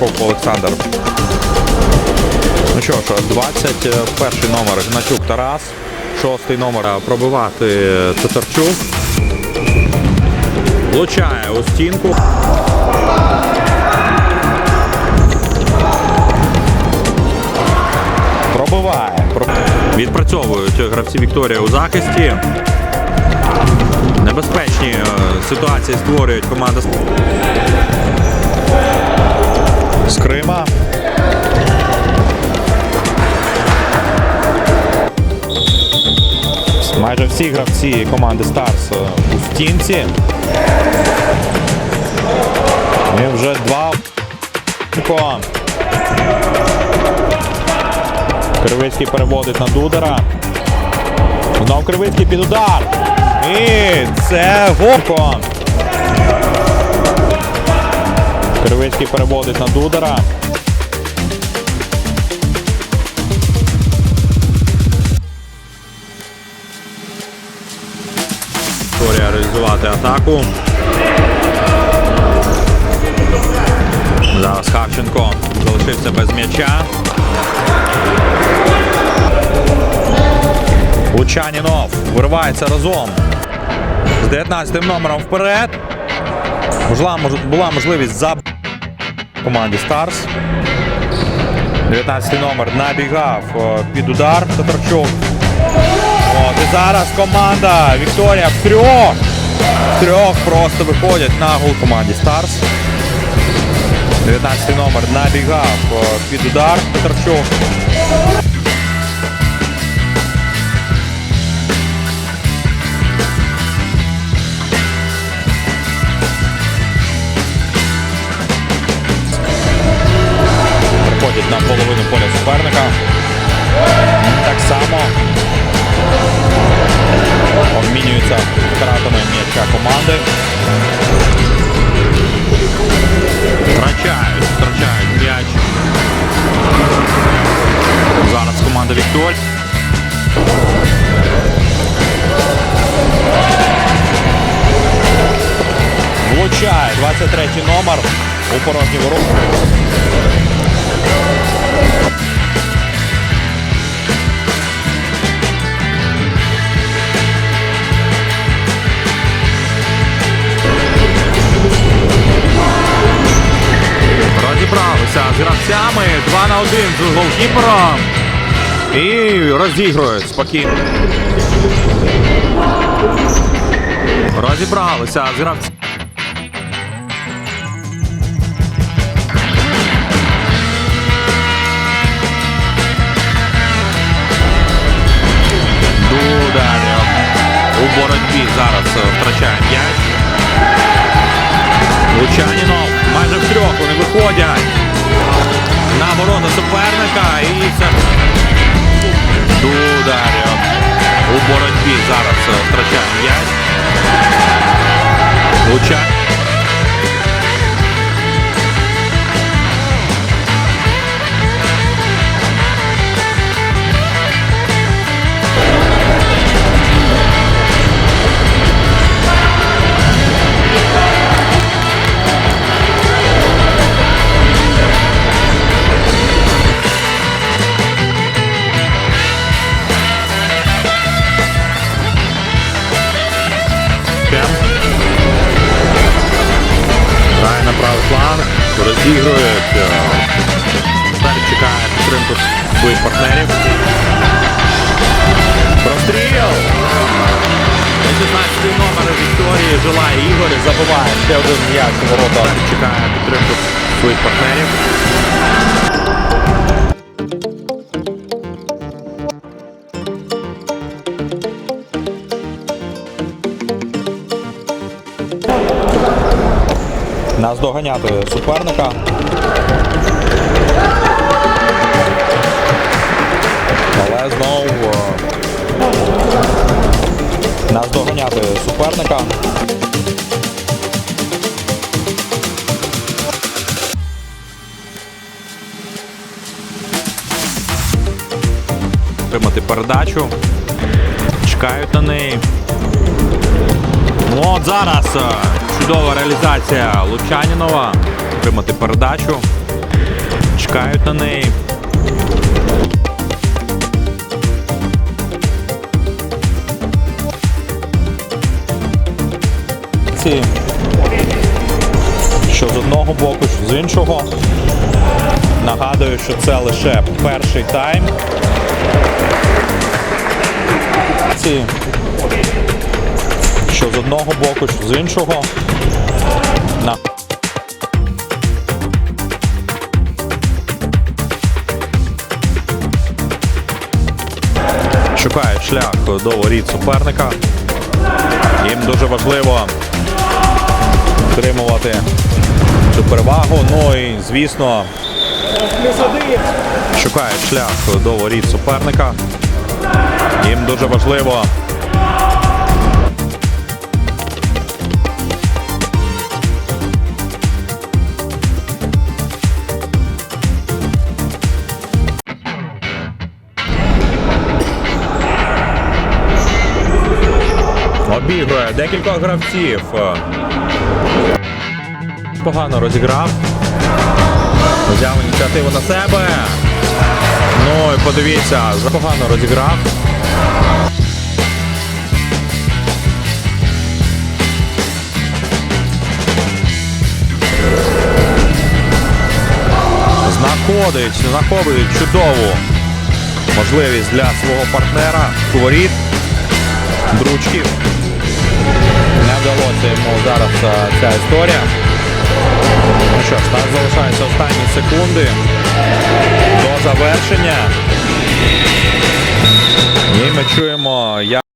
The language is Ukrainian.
Прокоп Олександр. Ну що ж, 21 номер Гначук Тарас. Шостий номер е, пробивати Татарчук. Влучає у стінку. Пробиває. Відпрацьовують гравці Вікторія у захисті. Небезпечні е, ситуації створюють команда з Крима. Майже всі гравці команди Старс е, у стінці. І вже два. Кривицький переводить на Дудера. Знов Кривицький під удар. І це Горко. Кривицький переводить на Дудера. Вікторія реалізувати атаку. Зараз Харченко залишився без м'яча. Лучанінов виривається разом з 19 номером вперед. Була можливість за команді Старс. 19 номер набігав е, під удар Татарчук. От, і зараз команда Вікторія в трьох. В трьох просто виходять на гол команді Старс. 19 номер набігав е, під удар Татарчук. На половину поля суперника. Так само обмінюються втратами м'яча команди. Втрачають, втрачають м'яч. Зараз команда Вікторія. Влучає 23 номер у порожні ворота. з голкіпером. І розігрують спокійно. Розібралися з гравцями. Дударів. У боротьбі зараз е, втрачає м'яч. Лучанінов майже в трьох вони виходять На ворота суперника і це Дударів. У боротьбі зараз втрачає м'яч. Розігрують. Тепер чекає підтримку своїх партнерів. Простріл! 16 номер Вікторії желає Ігор, Забуває ще один м'яч ворота. Чекає підтримку своїх партнерів. Нас доганяти суперника. Але знову е, нас доганяти суперника. Отримати передачу. Чекають на неї. Ну, от зараз е, чудова реалізація Лучанінова. Отримати передачу. Чекають на неї. Що з одного боку, що з іншого. Нагадую, що це лише перший тайм. Що з одного боку, що з іншого. На. Шукають шлях до воріт суперника. Їм дуже важливо отримувати цю перевагу. Ну і звісно, шукають шлях до воріт суперника. Їм дуже важливо. Обігрує декілька гравців. Погано розіграв. Взяв ініціативу на себе. Ну і подивіться, погано розіграв. Знаходить, знаходить чудову можливість для свого партнера. Воріт. Дручків йому зараз е, ця історія. Ну що ж, так залишаються останні секунди до завершення. І ми чуємо, як...